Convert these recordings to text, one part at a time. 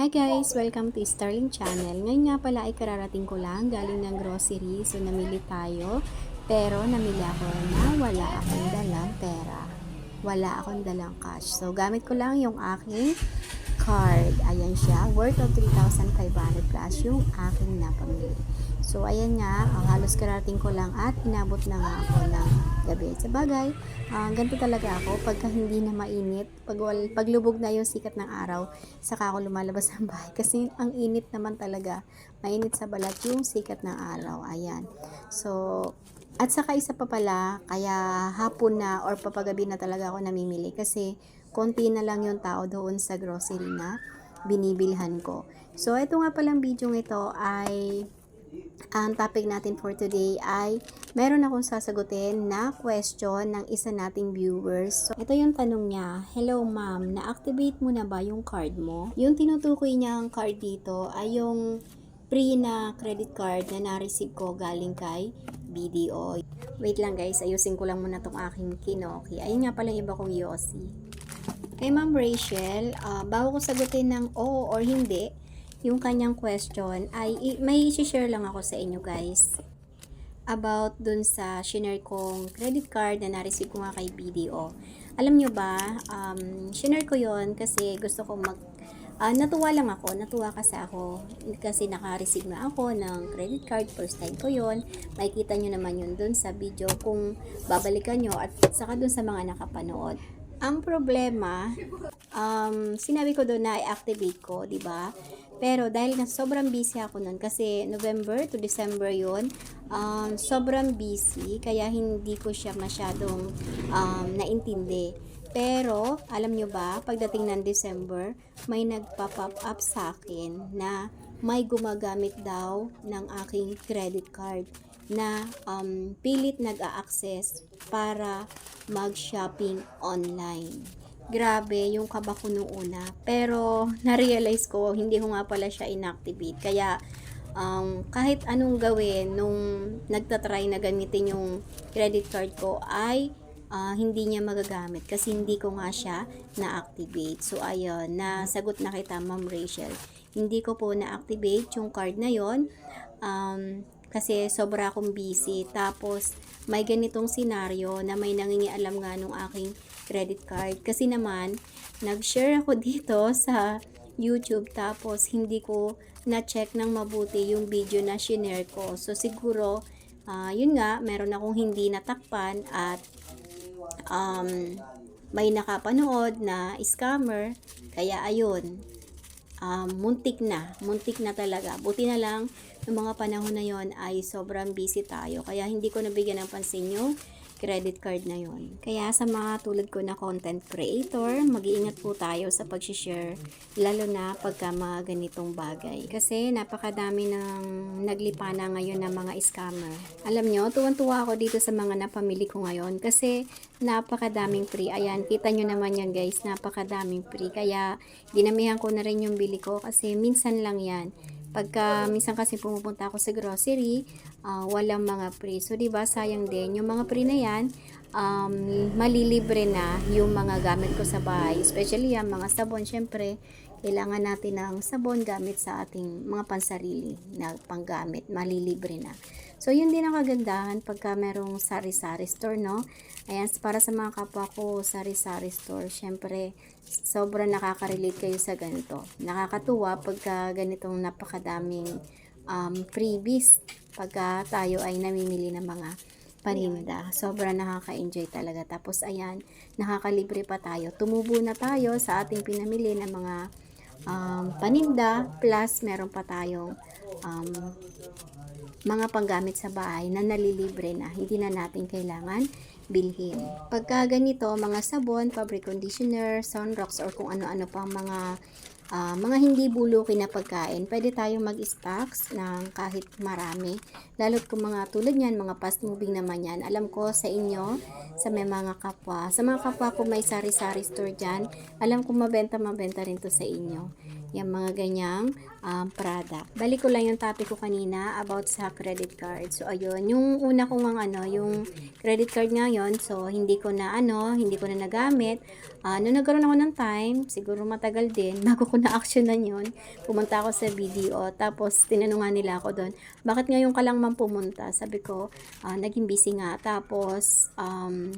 Hi guys! Welcome to Starling Channel. Ngayon nga pala ay kararating ko lang galing ng grocery. So namili tayo. Pero namili ako na wala akong dalang pera. Wala akong dalang cash. So gamit ko lang yung aking card. Ayan siya. Worth of 3,500 plus yung aking napamili. So ayan nga. Ang halos kararating ko lang at inabot na nga ako ng gabi. Sa bagay, ah, ganito talaga ako. Pagka hindi na mainit, pag, wal, paglubog na yung sikat ng araw, saka ako lumalabas ng bahay. Kasi ang init naman talaga. Mainit sa balat yung sikat ng araw. Ayan. So, at saka isa pa pala, kaya hapon na or papagabi na talaga ako namimili kasi konti na lang yung tao doon sa grocery na binibilhan ko. So, ito nga palang video ito ay ang topic natin for today ay meron akong sasagutin na question ng isa nating viewers. So, ito yung tanong niya, Hello ma'am, na-activate mo na ba yung card mo? Yung tinutukoy niya ang card dito ay yung free na credit card na na-receive ko galing kay BDO. Wait lang guys, ayusin ko lang muna tong aking kinoki. Ayun nga pala iba kong Yossi. Kay Ma'am Rachel, ah, bago ko sagutin ng oo or hindi, yung kanyang question, ay may share lang ako sa inyo guys about dun sa shinare kong credit card na na-receive ko nga kay BDO. Alam nyo ba, um, shinare ko yon kasi gusto ko mag Ah, natuwa lang ako, natuwa kasi ako kasi naka-receive na ako ng credit card, first time ko yon. Makikita nyo naman yun dun sa video kung babalikan nyo at saka dun sa mga nakapanood. Ang problema, um, sinabi ko doon na i-activate ko, di ba? Pero dahil na sobrang busy ako noon kasi November to December yon um, sobrang busy kaya hindi ko siya masyadong um, naintindi. Pero, alam nyo ba, pagdating ng December, may nagpa-pop up sa akin na may gumagamit daw ng aking credit card na um, pilit nag-a-access para mag-shopping online. Grabe yung kaba ko nung una. Pero, na-realize ko, hindi ko nga pala siya inactivate. Kaya, um, kahit anong gawin nung nagtatry na gamitin yung credit card ko ay ah, hindi niya magagamit kasi hindi ko nga siya na-activate. So, ayun, nasagot na kita, Ma'am Rachel. Hindi ko po na-activate yung card na yon um, kasi sobra akong busy. Tapos, may ganitong senaryo na may nangingialam nga nung aking credit card. Kasi naman, nag-share ako dito sa YouTube tapos hindi ko na-check ng mabuti yung video na shinare ko. So, siguro, ah, yun nga, meron akong hindi natakpan at um, may nakapanood na scammer. Kaya ayun, um, muntik na, muntik na talaga. Buti na lang, ng mga panahon na yon ay sobrang busy tayo. Kaya hindi ko nabigyan ng pansin yung credit card na yon. Kaya sa mga tulad ko na content creator, mag-iingat po tayo sa pag-share, lalo na pagka mga ganitong bagay. Kasi napakadami ng naglipana ngayon ng mga scammer. Alam nyo, tuwan-tuwa ako dito sa mga napamili ko ngayon kasi napakadaming free. Ayan, kita nyo naman yan guys, napakadaming free. Kaya dinamihan ko na rin yung bili ko kasi minsan lang yan. Pagka minsan kasi pumupunta ako sa grocery, ah, walang mga free. So, di ba sayang din. Yung mga free na yan, um, malilibre na yung mga gamit ko sa bahay. Especially yung mga sabon. Syempre, kailangan natin ng sabon gamit sa ating mga pansarili na panggamit. Malilibre na. So, yun din ang kagandahan pagka merong sari-sari store, no? Ayan, para sa mga kapwa ko, sari-sari store, syempre, sobrang nakaka-relate kayo sa ganito. Nakakatuwa pagka ganitong napakadaming um, freebies pagka tayo ay namimili ng mga paninda. Sobrang nakaka-enjoy talaga. Tapos, ayan, nakakalibre pa tayo. Tumubo na tayo sa ating pinamili ng mga um, paninda plus meron pa tayong um, mga panggamit sa bahay na nalilibre na. Hindi na natin kailangan bilhin. Pagka ganito, mga sabon, fabric conditioner, sunrocks, or kung ano-ano pang mga ah, mga hindi bulukin na pagkain, pwede tayong mag-stocks ng kahit marami. Lalo't kung mga tulad yan, mga fast moving naman yan. Alam ko sa inyo, sa may mga kapwa, sa mga kapwa ko may sari-sari store dyan, alam ko mabenta, mabenta rin to sa inyo yung mga ganyang um, product. Balik ko lang yung topic ko kanina about sa credit card. So, ayun. Yung una ko nga ano, yung credit card ngayon, so, hindi ko na ano, hindi ko na nagamit. Uh, nung nagkaroon ako ng time, siguro matagal din, bago ko na-actionan yun. Pumunta ako sa video, tapos tinanungan nila ako doon, bakit ngayon ka lang man pumunta? Sabi ko, ah, naging busy nga. Tapos, um,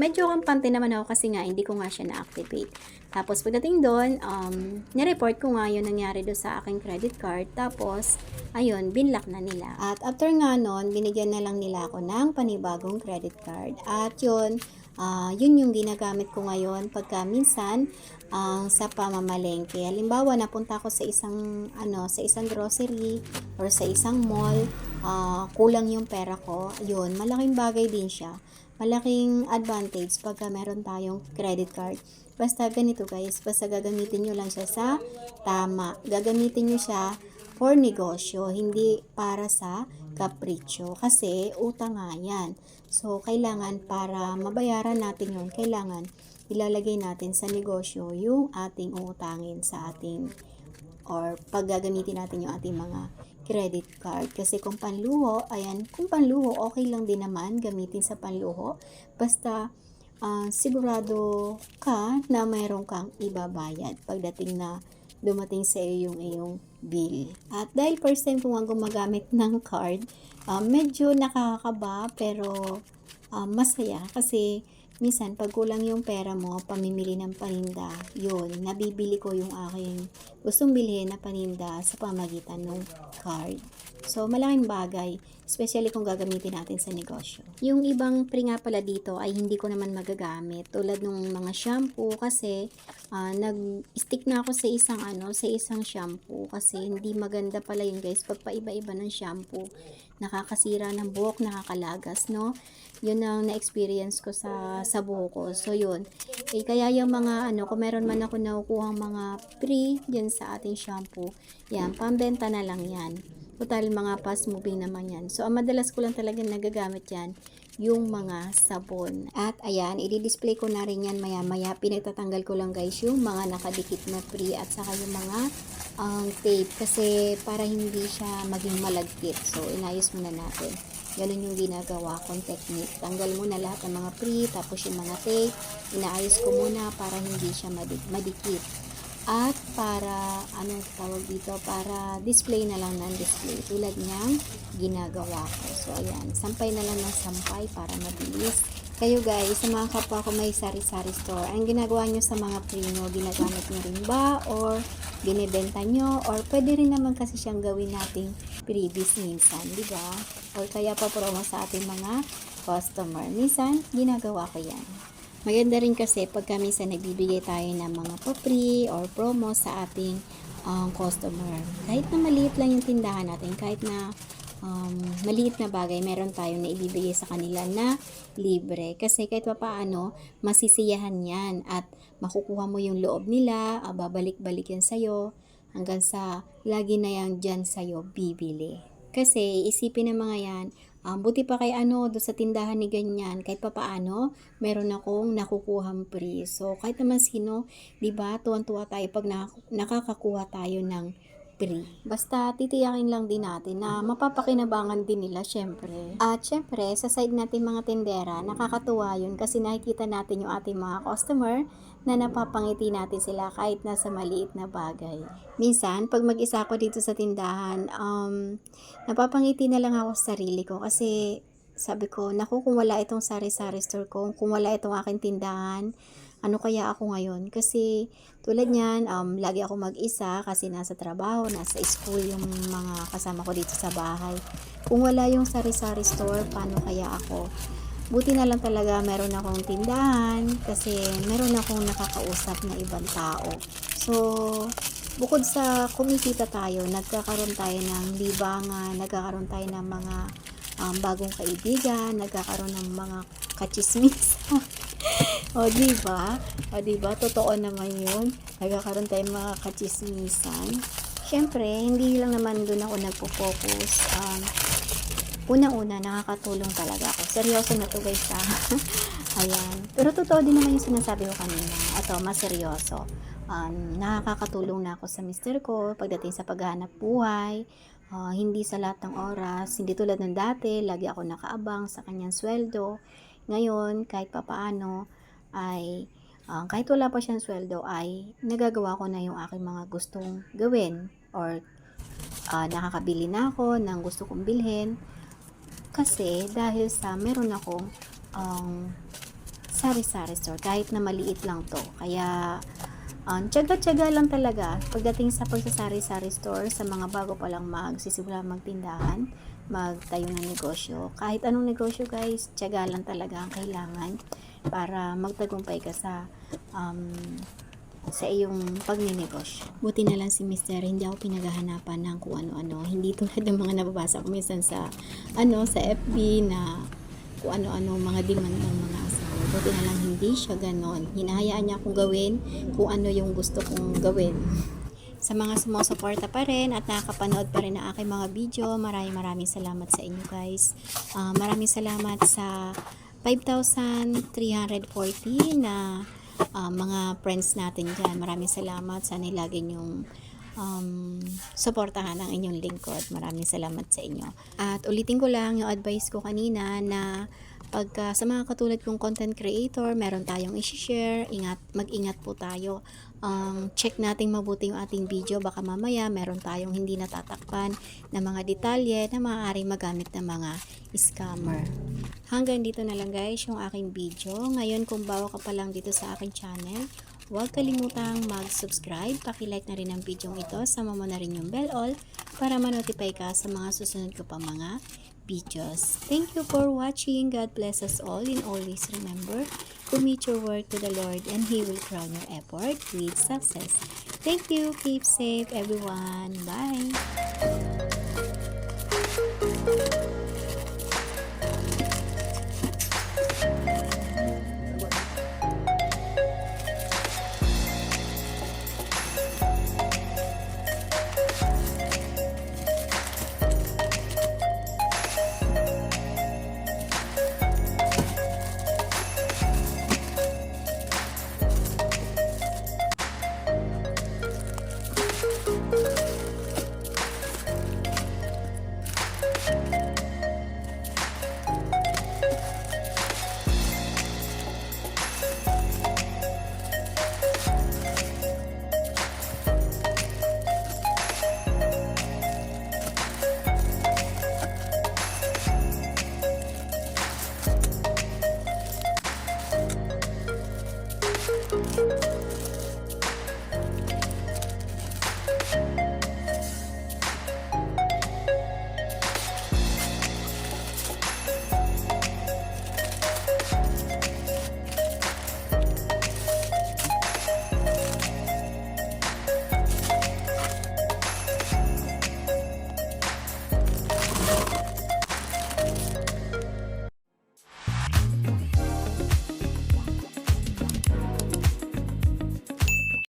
medyo kampante naman ako kasi nga hindi ko nga siya na-activate. Tapos pagdating doon, um, nireport ko nga yung nangyari doon sa aking credit card. Tapos, ayun, binlock na nila. At after nga nun, binigyan na lang nila ako ng panibagong credit card. At yun, ah, yun yung ginagamit ko ngayon pagka minsan ang sa pamamalengke. Halimbawa, napunta ako sa isang ano, sa isang grocery or sa isang mall, ah, kulang yung pera ko. Yun, malaking bagay din siya. Malaking advantage pagka meron tayong credit card. Basta ganito guys, basta gagamitin nyo lang siya sa tama. Gagamitin nyo siya for negosyo, hindi para sa kapritsyo. Kasi utang nga yan. So, kailangan para mabayaran natin yun, kailangan ilalagay natin sa negosyo yung ating uutangin sa ating or pag gagamitin natin yung ating mga credit card. Kasi kung panluho, ayan, kung panluho, okay lang din naman gamitin sa panluho. Basta ah, sigurado ka na mayroon kang ibabayad pagdating na dumating sa iyo yung iyong bill. At dahil first time ko nga gumagamit ng card, ah, medyo nakakaba pero ah, masaya kasi minsan pag kulang yung pera mo, pamimili ng paninda, yun, nabibili ko yung aking gustong bilhin na paninda sa pamagitan ng card. So, malaking bagay, especially kung gagamitin natin sa negosyo. Yung ibang pre nga pala dito ay hindi ko naman magagamit. Tulad ng mga shampoo kasi ah, nag-stick na ako sa isang ano, sa isang shampoo kasi hindi maganda pala yun guys pag paiba-iba ng shampoo. Nakakasira ng buhok, nakakalagas, no? Yun ang na-experience ko sa sa buhok ko. So, yun. Eh, kaya yung mga ano, kung meron man ako nakukuha mga pre dyan sa ating shampoo, yan, pambenta na lang yan. Total, mga fast moving naman yan. So, ang madalas ko lang talaga nagagamit yan, yung mga sabon. At ayan, i-display ko na rin yan maya-maya. Pinagtatanggal ko lang guys yung mga nakadikit na pre at saka yung mga um, tape kasi para hindi siya maging malagkit. So, inayos muna natin. Ganun yung ginagawa kong technique. Tanggal muna lahat ng mga pre, tapos yung mga tape, inaayos ko muna para hindi siya madi- madikit. At para, ano tawag dito, para display na lang ng display. Tulad niyang ginagawa ko. So, ayan, sampay na lang ng sampay para mabilis. Kayo guys, sa mga kapwa ko may sari-sari store, ang ginagawa nyo sa mga pre nyo, ginagamit nyo rin ba? Or binibenta nyo? Or pwede rin naman kasi siyang gawin nating previous minsan, di ba? Or kaya pa promo sa ating mga customer. Minsan, ginagawa ko yan. Maganda rin kasi pagka minsan nagbibigay tayo ng mga pa-free or promo sa ating um, customer. Kahit na maliit lang yung tindahan natin, kahit na um, maliit na bagay, meron tayo na ibibigay sa kanila na libre. Kasi kahit pa paano, masisiyahan yan at makukuha mo yung loob nila, ah, babalik-balik yan sa'yo, hanggang sa lagi na yan dyan sa'yo bibili. Kasi isipin ng mga yan, um, buti pa kay ano, doon sa tindahan ni ganyan, kahit pa paano, meron akong nakukuhang free. So, kahit naman sino, di ba, tuwan-tuwa tayo pag nak- nakakakuha tayo ng free. Basta titiyakin lang din natin na mapapakinabangan din nila syempre. At syempre, sa side natin mga tindera, nakakatuwa yun kasi nakikita natin yung ating mga customer na napapangiti natin sila kahit nasa maliit na bagay. Minsan, pag mag-isa ako dito sa tindahan, um, napapangiti na lang ako sa sarili ko kasi sabi ko, naku, kung wala itong sari-sari store ko, kung wala itong aking tindahan, ano kaya ako ngayon? Kasi tulad niyan, um, lagi ako mag-isa kasi nasa trabaho, nasa school yung mga kasama ko dito sa bahay. Kung wala yung sari-sari store, paano kaya ako? Buti na lang talaga meron akong tindahan kasi meron akong nakakausap na ibang tao. So, bukod sa kumikita tayo, nagkakaroon tayo ng libangan, nagkakaroon tayo ng mga um, bagong kaibigan, nagkakaroon ng mga kachismis. o, di ba? O, di ba? Totoo naman yun. Nagkakaroon tayo mga kachismisan. Siyempre, hindi lang naman doon ako nagpo-focus. Um, Una-una, nakakatulong talaga ako. Seryoso na to guys ha. Ayan. Pero totoo din naman yung sinasabi ko kanina. Ito, mas seryoso. Um, nakakatulong na ako sa mister ko pagdating sa paghahanap buhay. Ah, hindi sa lahat ng oras. Hindi tulad ng dati, lagi ako nakaabang sa kanyang sweldo. Ngayon, kahit papaano, ay ah, kahit wala pa siyang sweldo ay nagagawa ko na yung aking mga gustong gawin or ah, nakakabili na ako ng gusto kong bilhin. Kasi dahil sa meron akong um, sari-sari store kahit na maliit lang to. Kaya um, tiyaga-tiyaga lang talaga pagdating sa pagsasari-sari store sa mga bago pa lang magsisimula magtindahan magtayo ng negosyo. Kahit anong negosyo guys tiyaga lang talaga ang kailangan para magtagumpay ka sa um, sa iyong pagninegosyo. Buti na lang si Mr. Hindi ako pinaghahanapan ng kung ano-ano. Hindi tulad ng mga nababasa ko minsan sa ano sa FB na kung ano-ano mga demand ng mga asawa. Buti na lang hindi siya ganon. Hinahayaan niya akong gawin kung ano yung gusto kong gawin. Sa mga sumusuporta pa rin at nakakapanood pa rin ng aking mga video, maraming maraming salamat sa inyo guys. Ah, maraming salamat sa 5,340 na ah, mga friends natin dyan. Maraming salamat. Sana lagi nyong um, suportahan ang inyong lingkod. Maraming salamat sa inyo. At ulitin ko lang yung advice ko kanina na pagka sa mga katulad kong content creator, meron tayong i-share, ingat, mag-ingat po tayo. Um, check nating mabuti yung ating video, baka mamaya meron tayong hindi natatakpan na mga detalye na maaaring magamit ng mga scammer. Hanggang dito na lang guys yung aking video. Ngayon kung bago ka pa lang dito sa aking channel, huwag kalimutang mag-subscribe, pakilike na rin ang video ito, sama mo na rin yung bell all para ma-notify ka sa mga susunod ko pa mga videos. Thank you for watching. God bless us all and always remember, commit your work to the Lord and He will crown your effort with success. Thank you. Keep safe everyone. Bye.